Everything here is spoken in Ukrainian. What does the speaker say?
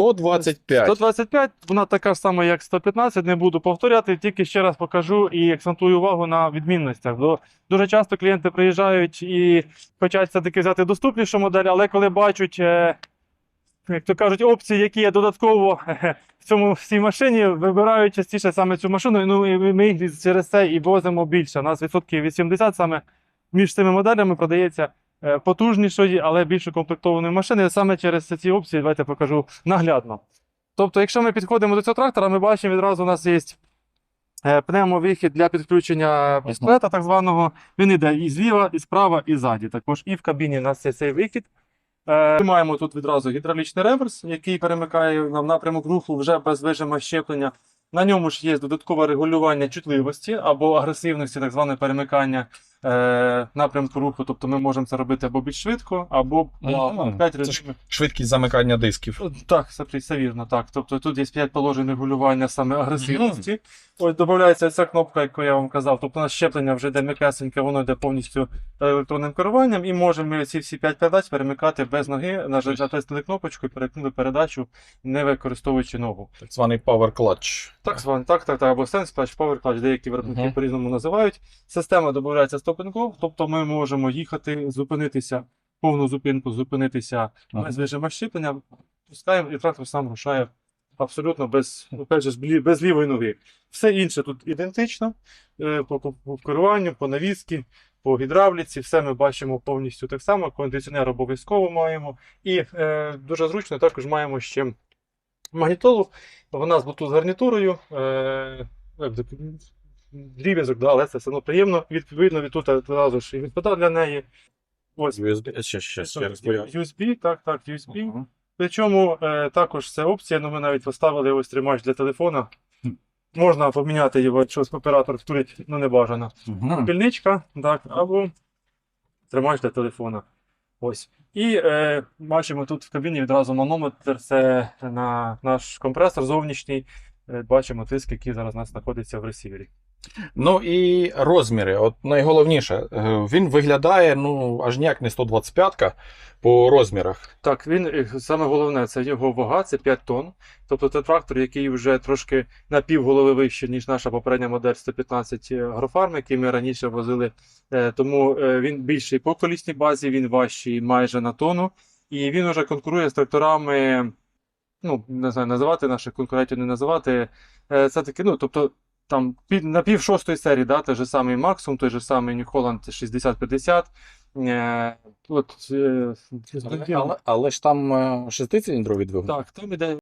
125. 125, вона така ж сама, як 115, не буду повторяти, тільки ще раз покажу і акцентую увагу на відмінностях. Бо дуже часто клієнти приїжджають і хочуть все-таки взяти доступнішу модель, але коли бачать, е, як то кажуть, опції, які є додатково в цьому в цій машині, вибирають частіше саме цю машину. Ну і ми- їх через це і возимо більше. У нас відсотків 80 саме між цими моделями продається е, потужнішої, але більш укомплектованої машини. Саме через ці опції давайте покажу наглядно. Тобто, якщо ми підходимо до цього трактора, ми бачимо відразу у нас є е, пневмовихід для підключення пістолета, так званого. Він йде і зліва, і справа, і ззаді. Також і в кабіні у нас є цей вихід. Е, Ми маємо тут відразу гідравлічний реверс, який перемикає нам напрямок руху вже без вижима щеплення. На ньому ж є додаткове регулювання чутливості або агресивності, так зване перемикання е, напрямку руху. Тобто ми можемо це робити або більш швидко, або. П'ять ж- режимів. Швидкість замикання дисків. Так, це, це вірно, так. Тобто тут є 5 положень регулювання саме агресивності. Ось додається ця кнопка, яку я вам казав. Тобто у нас щеплення вже йде м'якесеньке, воно йде повністю електронним керуванням, і можемо ми ці всі 5 передач перемикати без ноги, наж- натиснути кнопочку і перекинули передачу, не використовуючи ногу. Так званий Power Clutch. Так, зван, так, так, так, або Sense Clutch, Power Clutch, деякі виробники Мгм. по-різному називають. Система додається тобто ми можемо їхати, зупинитися, повну зупинку, зупинитися Ага. без вижима щеплення, пускаємо і трактор сам рушає абсолютно без, опять же, без, лівої ноги. Все інше тут ідентично е, по, по, по керуванню, по навіски, по гідравліці, все ми бачимо повністю так само. Кондиціонер обов'язково маємо. І е, дуже зручно також маємо ще магнітолу. Вона з Bluetooth гарнітурою. Е, дріб'язок, да, але це все одно приємно. Відповідно, від тут одразу ж і відпадав для неї. Ось USB. Ще, ще, ще раз USB, так, так, USB. Ага. Причому е, також це опція, ну ми навіть поставили ось тримач для телефона. Можна поміняти його, якщо оператор втурить, ну не бажано. Мгм. Пільничка, так, або тримач для телефона. Ось. І е, бачимо тут в кабіні відразу манометр, це на наш компресор зовнішній. Е, бачимо тиск, який зараз у нас знаходиться в ресівері. Ну і розміри. От найголовніше, е, він виглядає ну аж ніяк не 125-ка по розмірах. Так, він е, саме головне, це його вага, це 5 тонн. Тобто це трактор, який вже трошки на пів голови вище, ніж наша попередня модель 115 Агрофарм, який ми раніше возили. Е, Тому е, він більший по колісній базі, він важчий майже на тонну. І він уже конкурує з тракторами. Ну, не знаю, називати наших конкурентів, не називати. Е, Це таки, ну, тобто. Там під, на пів шостої серії, да, той же самий Максум, той же самий New Holland 6050. Е, от, е, Але, але ж там 6-циліндровий двигун. так, там іде